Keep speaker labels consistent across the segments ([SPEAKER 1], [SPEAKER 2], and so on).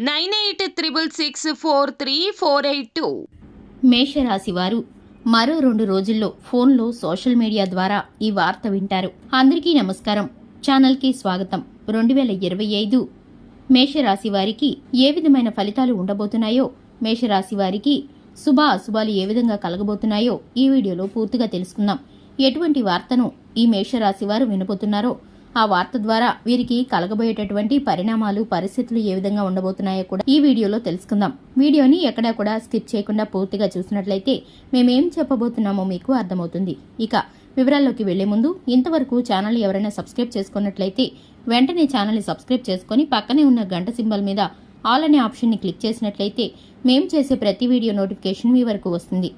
[SPEAKER 1] nine eight triple six four three four eight two.
[SPEAKER 2] మేషరాశి వారు మరో రెండు రోజుల్లో ఫోన్లో సోషల్ మీడియా ద్వారా ఈ వార్త వింటారు. అందరికీ నమస్కారం. ఛానల్కి స్వాగతం. రెండు వేల ఇరవై ఐదు మేషరాశి వారికి ఏ విధమైన ఫలితాలు ఉండబోతున్నాయో మేషరాశి వారికి శుభ అశుభాలు ఏ విధంగా కలగబోతున్నాయో ఈ వీడియోలో పూర్తిగా తెలుసుకుందాం. ఎటువంటి వార్తను ఈ మేషరాశి వారు వినబోతున్నారో ఆ వార్త ద్వారా వీరికి కలగబోయేటటువంటి పరిణామాలు పరిస్థితులు ఏ విధంగా ఉండబోతున్నాయో కూడా ఈ వీడియోలో తెలుసుకుందాం. వీడియోని ఎక్కడా కూడా స్కిప్ చేయకుండా పూర్తిగా చూసినట్లయితే మేమేం చెప్పబోతున్నామో మీకు అర్థమవుతుంది. ఇక వివరాల్లోకి వెళ్ళే ముందు ఇంతవరకు ఛానల్ ఎవరైనా సబ్స్క్రైబ్ చేసుకున్నట్లయితే వెంటనే ఛానల్ని సబ్స్క్రైబ్ చేసుకుని పక్కనే ఉన్న గంట సింబల్ మీద ఆల్ అనే ఆప్షన్ని క్లిక్ చేసినట్లయితే మేం చేసే ప్రతి వీడియో నోటిఫికేషన్ మీ వరకు వస్తుంది.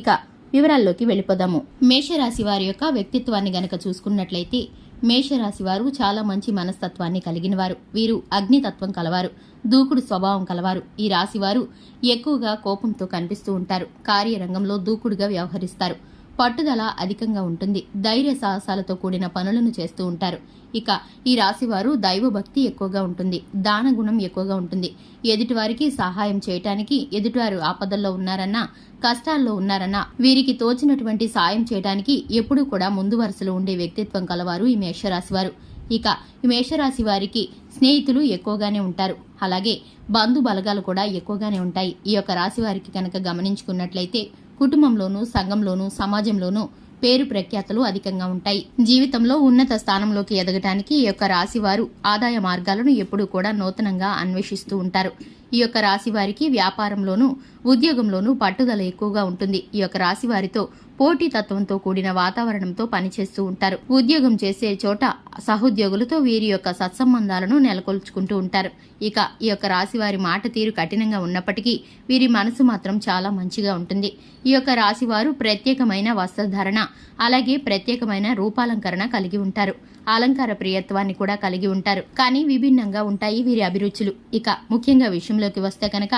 [SPEAKER 2] ఇక వివరాల్లోకి వెళ్ళిపోదాము. మేషరాశి వారి యొక్క వ్యక్తిత్వాన్ని గనక చూసుకున్నట్లయితే మేషరాశి వారు చాలా మంచి మనస్తత్వాన్ని కలిగిన వారు వీరు అగ్నితత్వం కలవారు. దూకుడు స్వభావం కలవారు. ఈ రాశివారు ఎక్కువగా కోపంతో కనిపిస్తూ ఉంటారు. కార్యరంగంలో దూకుడుగా వ్యవహరిస్తారు. పట్టుదల అధికంగా ఉంటుంది. ధైర్య సాహసాలతో కూడిన పనులను చేస్తూ ఉంటారు. ఇక ఈ రాశివారు దైవభక్తి ఎక్కువగా ఉంటుంది. దాన గుణం ఎక్కువగా ఉంటుంది. ఎదుటివారికి సహాయం చేయటానికి ఎదుటివారు ఆపదల్లో ఉన్నారన్నా కష్టాల్లో ఉన్నారన్నా వీరికి తోచినటువంటి సాయం చేయడానికి ఎప్పుడూ కూడా ముందు వరుసలో ఉండే వ్యక్తిత్వం కలవారు ఈ మేషరాశివారు. ఇక ఈ మేషరాశి వారికి స్నేహితులు ఎక్కువగానే ఉంటారు. అలాగే బంధు బలగాలు కూడా ఎక్కువగానే ఉంటాయి. ఈ యొక్క రాశి వారికి కనుక గమనించుకున్నట్లయితే కుటుంబంలోనూ సంఘంలోనూ సమాజంలోనూ పేరు ప్రఖ్యాతలు అధికంగా ఉంటాయి. జీవితంలో ఉన్నత స్థానంలోకి ఎదగటానికి ఈ యొక్క రాశివారు ఆదాయ మార్గాలను ఎప్పుడూ కూడా నూతనంగా అన్వేషిస్తూ ఉంటారు. ఈ యొక్క రాశి వారికి వ్యాపారంలోనూ ఉద్యోగంలోనూ పట్టుదల ఎక్కువగా ఉంటుంది. ఈ యొక్క రాశి వారితో పోటీతత్వంతో కూడిన వాతావరణంతో పనిచేస్తూ ఉంటారు. ఉద్యోగం చేసే చోట సహోద్యోగులతో వీరి యొక్క సత్సంబంధాలను నెలకొల్చుకుంటూ ఉంటారు. ఇక ఈ యొక్క రాశి వారి మాట తీరు కఠినంగా ఉన్నప్పటికీ వీరి మనసు మాత్రం చాలా మంచిగా ఉంటుంది. ఈ యొక్క రాశి వారు ప్రత్యేకమైన వస్త్రధారణ అలాగే ప్రత్యేకమైన రూపాలంకరణ కలిగి ఉంటారు. అలంకార ప్రియత్వాన్ని కూడా కలిగి ఉంటారు. కానీ విభిన్నంగా ఉంటాయి వీరి అభిరుచులు. ఇక ముఖ్యంగా విషయం విషయంలోకి వస్తే కనుక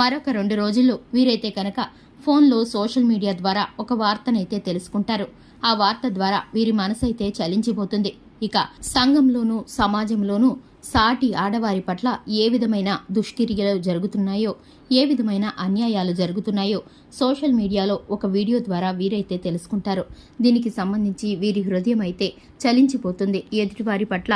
[SPEAKER 2] మరొక రెండు రోజుల్లో వీరైతే కనుక ఫోన్లో సోషల్ మీడియా ద్వారా ఒక వార్తనైతే తెలుసుకుంటారు. ఆ వార్త ద్వారా వీరి మనసైతే చలించిపోతుంది. ఇక సంఘంలోనూ సమాజంలోనూ సాటి ఆడవారి పట్ల ఏ విధమైన దుష్క్రియలు జరుగుతున్నాయో ఏ విధమైన అన్యాయాలు జరుగుతున్నాయో సోషల్ మీడియాలో ఒక వీడియో ద్వారా వీరైతే తెలుసుకుంటారు. దీనికి సంబంధించి వీరి హృదయం అయితే చలించిపోతుంది. ఎదుటివారి పట్ల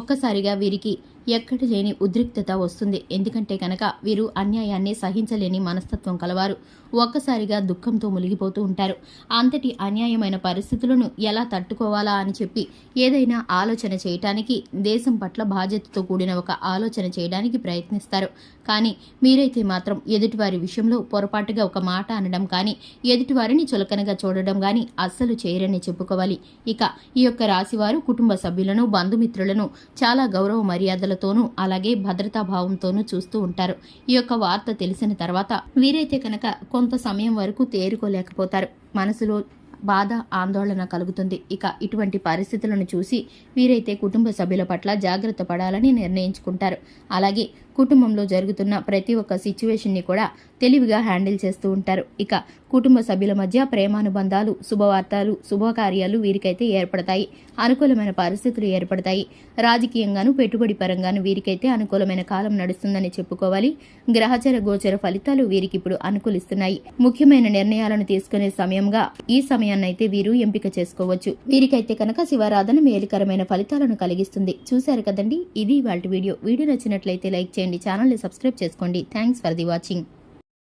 [SPEAKER 2] ఒక్కసారిగా వీరికి ఎక్కడ లేని ఉద్రిక్తత వస్తుంది. ఎందుకంటే కనుక వీరు అన్యాయాన్ని సహించలేని మనస్తత్వం కలవారు. ఒక్కసారిగా దుఃఖంతో మునిగిపోతూ ఉంటారు. అంతటి అన్యాయమైన పరిస్థితులను ఎలా తట్టుకోవాలా అని చెప్పి ఏదైనా ఆలోచన చేయటానికి దేశం పట్ల బాధ్యతతో కూడిన ఒక ఆలోచన చేయడానికి ప్రయత్నిస్తారు. కానీ మీరైతే మాత్రం ఎదుటివారి విషయంలో పొరపాటుగా ఒక మాట అనడం కానీ ఎదుటివారిని చులకనగా చూడడం కానీ అస్సలు చేయరని చెప్పుకోవాలి. ఇక ఈ యొక్క రాశివారు కుటుంబ సభ్యులను బంధుమిత్రులను చాలా గౌరవ మర్యాదలు ఆశలతోనూ అలాగే భద్రతా భావంతోనూ చూస్తూ ఉంటారు. ఈ యొక్క వార్త తెలిసిన తర్వాత వీరైతే కనుక కొంత సమయం వరకు తేరుకోలేకపోతారు. మనసులో బాధ ఆందోళన కలుగుతుంది. ఇక ఇటువంటి పరిస్థితులను చూసి వీరైతే కుటుంబ సభ్యుల పట్ల జాగ్రత్త పడాలని నిర్ణయించుకుంటారు. అలాగే కుటుంబంలో జరుగుతున్న ప్రతి ఒక్క సిచ్యువేషన్ని కూడా తెలివిగా హ్యాండిల్ చేస్తూ ఉంటారు. ఇక కుటుంబ సభ్యుల మధ్య ప్రేమానుబంధాలు శుభవార్తలు శుభకార్యాలు వీరికైతే ఏర్పడతాయి. అనుకూలమైన పరిస్థితులు ఏర్పడతాయి. రాజకీయంగాను పెట్టుబడి పరంగాను వీరికైతే అనుకూలమైన కాలం నడుస్తుందని చెప్పుకోవాలి. గ్రహచర గోచర ఫలితాలు వీరికి ఇప్పుడు అనుకూలిస్తున్నాయి. ముఖ్యమైన నిర్ణయాలను తీసుకునే సమయంగా ఈ సమయం సమయాన్నైతే వీరు ఎంపిక చేసుకోవచ్చు. వీరికైతే కనుక శివారాధన మేలుకరమైన ఫలితాలను కలిగిస్తుంది. చూశారు కదండి? ఇది వాళ్ళ వీడియో. వీడియో నచ్చినట్లయితే లైక్ చేయండి. ఛానల్ని సబ్స్క్రైబ్ చేసుకోండి. Thanks for the watching.